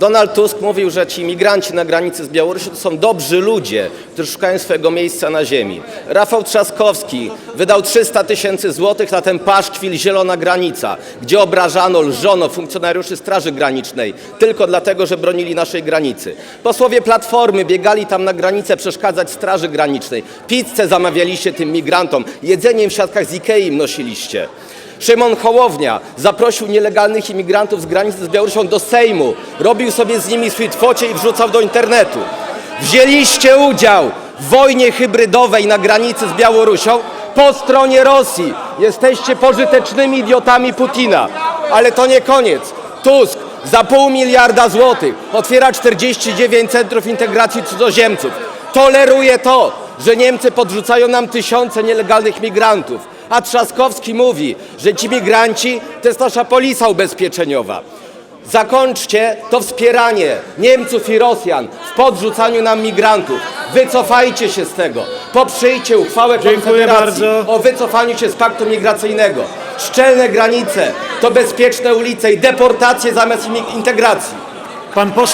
Donald Tusk mówił, że ci migranci na granicy z Białorusią to są dobrzy ludzie, którzy szukają swojego miejsca na ziemi. Rafał Trzaskowski wydał 300 tysięcy złotych na ten paszkwil Zielona Granica, gdzie obrażano, lżono funkcjonariuszy Straży Granicznej tylko dlatego, że bronili naszej granicy. Posłowie Platformy biegali tam na granicę przeszkadzać Straży Granicznej. Pizzę zamawialiście tym migrantom, jedzeniem w siatkach z Ikei nosiliście. Szymon Hołownia zaprosił nielegalnych imigrantów z granicy z Białorusią do Sejmu. Robił sobie z nimi sweetfocie i wrzucał do internetu. Wzięliście udział w wojnie hybrydowej na granicy z Białorusią po stronie Rosji. Jesteście pożytecznymi idiotami Putina. Ale to nie koniec. Tusk za pół miliarda złotych otwiera 49 centrów integracji cudzoziemców. Toleruje to, że Niemcy podrzucają nam tysiące nielegalnych migrantów. A Trzaskowski mówi, że ci migranci to jest nasza polisa ubezpieczeniowa. Zakończcie to wspieranie Niemców i Rosjan w podrzucaniu nam migrantów. Wycofajcie się z tego. Poprzyjcie uchwałę Konfederacji o wycofaniu się z paktu migracyjnego. Szczelne granice to bezpieczne ulice i deportacje zamiast integracji. Pan poseł